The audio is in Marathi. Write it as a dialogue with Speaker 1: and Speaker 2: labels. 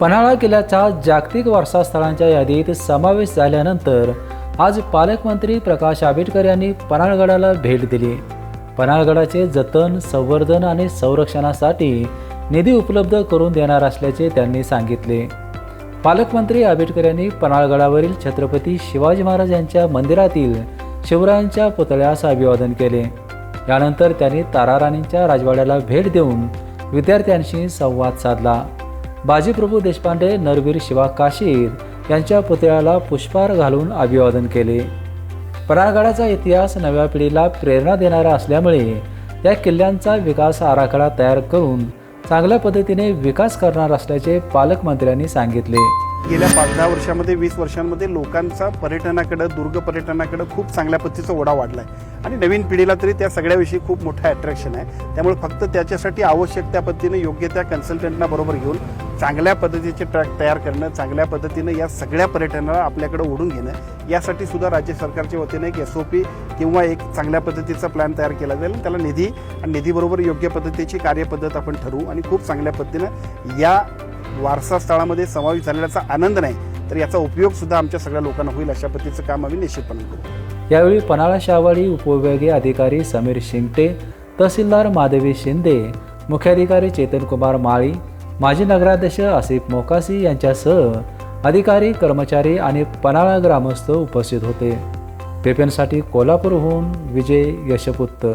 Speaker 1: पन्हाळा किल्ल्याच्या जागतिक वारसा स्थळांच्या यादीत समावेश झाल्यानंतर आज पालकमंत्री प्रकाश आंबेडकर यांनी पन्हाळगडाला भेट दिली. पन्हाळगडाचे जतन संवर्धन आणि संरक्षणासाठी निधी उपलब्ध करून देणार असल्याचे त्यांनी सांगितले. पालकमंत्री आंबेडकर यांनी पन्हाळगडावरील छत्रपती शिवाजी महाराज यांच्या मंदिरातील शिवरायांच्या पुतळ्यास अभिवादन केले. यानंतर त्यांनी ताराराणींच्या राजवाड्याला भेट देऊन विद्यार्थ्यांशी संवाद साधला. बाजीप्रभू देशपांडे नरवीर शिवा काशीद यांच्या पुतळ्याला पुष्पहार घालून अभिवादन केले. परागडाचा इतिहास नव्या पिढीला प्रेरणा देणारा असल्यामुळे या किल्ल्यांचा विकास आराखडा तयार करून चांगल्या पद्धतीने विकास करणार असल्याचे पालकमंत्र्यांनी सांगितले.
Speaker 2: गेल्या पाच दहा वर्षामध्ये वीस वर्षांमध्ये लोकांचा पर्यटनाकडं दुर्ग पर्यटनाकडं खूप चांगल्या पद्धतीचा ओढा वाढला आहे आणि नवीन पिढीला तरी त्या सगळ्याविषयी खूप मोठं अट्रॅक्शन आहे. त्यामुळे फक्त त्याच्यासाठी आवश्यक त्या पद्धतीने योग्य त्या कन्सल्टंटना बरोबर घेऊन चांगल्या पद्धतीचे ट्रॅक तयार करणं चांगल्या पद्धतीनं या सगळ्या पर्यटनाला आपल्याकडे ओढून घेणं यासाठी सुद्धा राज्य सरकारच्या वतीने एक एस ओ पी किंवा एक चांगल्या पद्धतीचा प्लॅन तयार केला जाईल. त्याला निधी आणि निधीबरोबर योग्य पद्धतीची कार्यपद्धत आपण ठरवू आणि खूप चांगल्या पद्धतीनं या वारसा स्थळामध्ये समावेश झालेल्याचा आनंद नाही तर याचा उपयोग सुद्धा आमच्या सगळ्या लोकांना होईल अशा पद्धतीचं काम आम्ही निश्चितपणे करू.
Speaker 1: यावेळी पन्हाळा शाहवाडी उपविभागीय अधिकारी समीर शिंगटे तहसीलदार माधवी शिंदे मुख्याधिकारी चेतनकुमार माळी माजी नगराध्यक्ष आसिफ मोकासी यांच्यासह अधिकारी कर्मचारी आणि पन्हाळा ग्रामस्थ उपस्थित होते. पेपेनसाठी कोल्हापूरहून विजय यशपुत्त.